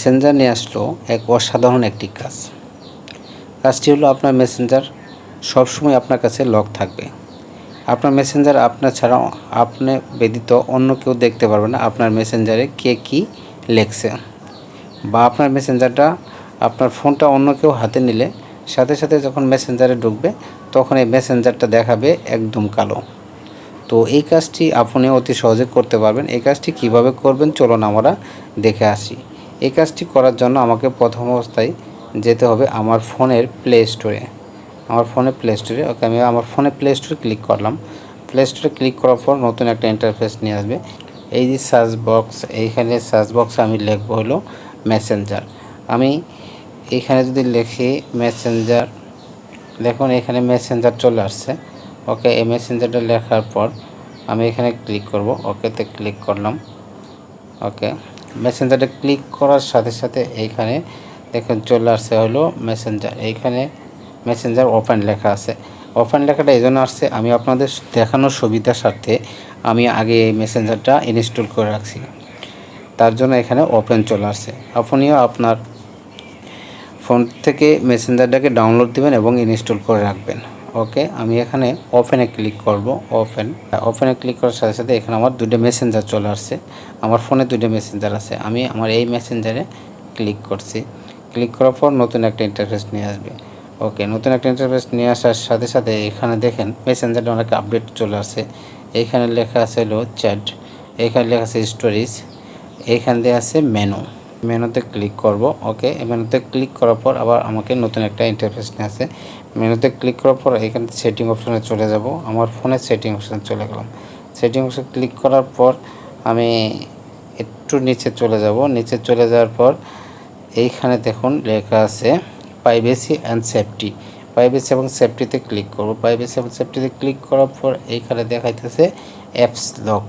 Messenger নিয়ে আসলো এক অসাধারণ একটি কাজ। কাজটি হলো আপনার মেসেঞ্জার সবসময় আপনার কাছে লক থাকবে। আপনার মেসেঞ্জার আপনার ছাড়া আপনি ব্যতীত অন্য কেউ দেখতে পারবে না আপনার মেসেঞ্জারে কে কী লেখছে। বা আপনার মেসেঞ্জারটা আপনার ফোনটা অন্য কেউ হাতে নিলে সাথে সাথে যখন মেসেঞ্জারে ঢুকবে তখন এই মেসেঞ্জারটা দেখাবে একদম কালো। তো এই কাজটি আপনি অতি সহজে করতে পারবেন। এই কাজটি কীভাবে করবেন চলুন আমরা দেখে আসি। এই কাজটি করার জন্য আমাকে প্রথম অবস্থায় যেতে হবে আমার ফোনের প্লে স্টোরে আমার ফোনে প্লে স্টোরে ওকে, আমি আমার ফোনে প্লে স্টোরে ক্লিক করলাম। প্লে স্টোরে ক্লিক করার পর নতুন একটা ইন্টারফেস নিয়ে আসবে। এই যে সার্চ বক্স এইখানে সার্চ বক্সে আমি লিখব হলো মেসেঞ্জার আমি এইখানে যদি লিখি মেসেঞ্জার দেখুন এখানে মেসেঞ্জার চলে আসছে। ওকে, এই মেসেঞ্জারটা লেখার পর আমি এখানে ক্লিক করব। ওকেতে ক্লিক করলাম। ওকে। মেসেঞ্জারে ক্লিক করার সাথে সাথে এইখানে দেখুন চলে আসছে হলো মেসেঞ্জার এইখানে মেসেঞ্জার ওপেন লেখা আছে। ওপেন লেখাটা এই জন্য আসছে, আমি আপনাদের দেখানোর সুবিধার স্বার্থে আমি আগে এই মেসেঞ্জারটা ইনস্টল করে রাখছি। তার জন্য এখানে ওপেন চলে আসছে। আপনিও আপনার ফোন থেকে মেসেঞ্জারটাকে ডাউনলোড দিবেন এবং ইনস্টল করে রাখবেন। ওকে আমি এখানে ওপেনে ক্লিক করব ওপেন ওপেনে ক্লিক করার সাথে সাথে এখানে আমার দুটো মেসেঞ্জার চলে আসছে। আমার ফোনে দুটো মেসেঞ্জার আছে। আমি আমার এই মেসেঞ্জারে ক্লিক করছি। ক্লিক করার পর নতুন একটা ইন্টারফেস নিয়ে আসবে। ওকে নতুন একটা ইন্টারফেস নিয়ে আসার সাথে সাথে এখানে দেখেন মেসেঞ্জারটা অনেক আপডেট চলে আসছে। এইখানে লেখা আছে হলো চ্যাট এইখানে লেখা আছে স্টোরিজ এইখান দিয়ে আছে মেনু মেনুতে ক্লিক করব, ওকে? মেনুতে ক্লিক করার পর আবার আমাকে নতুন একটা ইন্টারফেস নিয়ে আসে। মেনুতে ক্লিক করার পর এখানে সেটিং অপশানে চলে যাব, আমার ফোনের সেটিং অপশানে চলে গেলাম। সেটিং অপশানে ক্লিক করার পর আমি একটু নিচে চলে যাব। নিচে চলে যাওয়ার পর এইখানে দেখুন লেখা আছে প্রাইভেসি অ্যান্ড সেফটি প্রাইভেসি এবং সেফটিতে ক্লিক করব। প্রাইভেসি এবং সেফটিতে ক্লিক করার পর এইখানে দেখাইতেছে অ্যাপস লক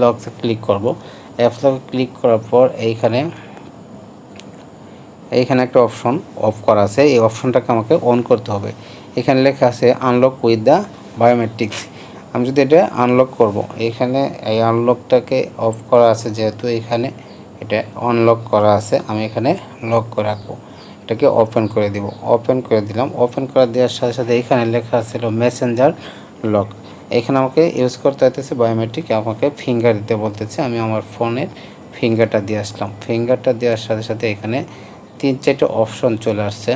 লকতে ক্লিক করব। অ্যাপস লকে ক্লিক করার পর এইখানে এইখানে একটা অপশন অফ করা আছে। এই অপশনটাকে আমাকে অন করতে হবে। এখানে লেখা আছে আনলক উইথ দ্য বায়োমেট্রিক্স আমি যদি এটা আনলক করব, এখানে এই আনলকটাকে অফ করা আছে যেহেতু এখানে এটা অনলক করা আছে, আমি এখানে লক করে রাখব। এটাকে ওপেন করে দিব। ওপেন করে দিলাম। ওপেন করে দেওয়ার সাথে সাথে এখানে লেখা ছিল মেসেঞ্জার লক এখানে আমাকে ইউজ করতে হইতেছে বায়োমেট্রিক আমাকে ফিঙ্গার দিতে বলতেছে। আমি আমার ফোনের ফিঙ্গারটা দিয়ে আসলাম। ফিঙ্গারটা দেওয়ার সাথে সাথে এখানে তিন চারটে অপশন চলে আসছে।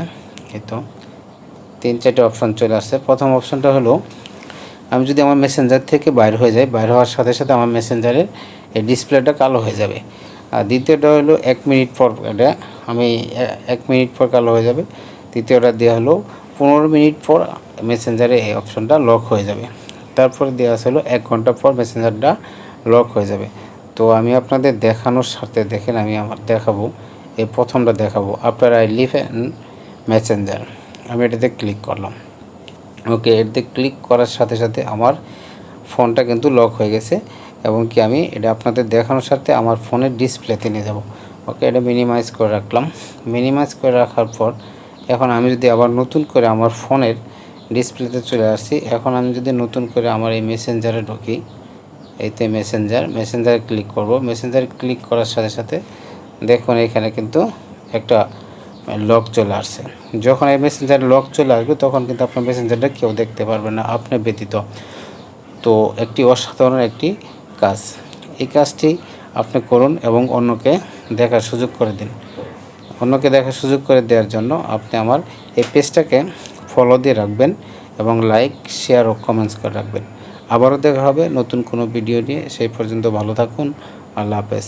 এই তো, তিন চারটে অপশন চলে আসছে। প্রথম অপশনটা হলো, আমি যদি আমার মেসেঞ্জার থেকে বাইর হয়ে যাই, বাইর হওয়ার সাথে সাথে আমার মেসেঞ্জারের এই ডিসপ্লেটা কালো হয়ে যাবে। আর দ্বিতীয়টা হলো এক মিনিট পর, এটা আমি এক মিনিট পর কালো হয়ে যাবে। তৃতীয়টা দেওয়া হলো পনেরো মিনিট পর মেসেঞ্জারে এই অপশনটা লক হয়ে যাবে। তারপরে দেওয়া হলো এক ঘণ্টা পর মেসেঞ্জারটা লক হয়ে যাবে। তো আমি আপনাদের দেখানোর সাথে দেখেন আমি আমার দেখাবো। এই প্রথমটা দেখাবো। After I leave and messenger আমি এটাতে ক্লিক করলাম। ওকে এটাতে ক্লিক করার সাথে সাথে আমার ফোনটা কিন্তু লক হয়ে গেছে এবং কি আমি এটা আপনাদের দেখানোর সাথে আমার ফোনের ডিসপ্লেতে নিয়ে যাব। ওকে এটা মিনিমাইজ করে রাখলাম। মিনিমাইজ করে রাখার পর এখন আমি যদি আবার নতুন করে আমার ফোনের ডিসপ্লেতে চলে আসছি এখন আমি যদি নতুন করে আমার এই মেসেঞ্জারে ঢুকি এইতে মেসেঞ্জার মেসেঞ্জারে ক্লিক করব। মেসেঞ্জারে ক্লিক করার সাথে সাথে দেখুন, এখানে কিন্তু একটা লক চলে আসছে। যখন এই মেসেঞ্জার লক চলে আসবে, তখন কিন্তু আপনার মেসেঞ্জারটা কেউ দেখতে পারবে না, আপনি ব্যতীত। তো একটি অসাধারণ একটি কাজ। এই কাজটি আপনি করুন এবং অন্যকে দেখার সুযোগ করে দিন। অন্যকে দেখার সুযোগ করে দেওয়ার জন্য আপনি আমার এই পেজটাকে ফলো দিয়ে রাখবেন এবং লাইক শেয়ার ও কমেন্টস করে রাখবেন। আবারও দেখা হবে নতুন কোনো ভিডিও নিয়ে। সেই পর্যন্ত ভালো থাকুন। আল্লাহ হাফেজ।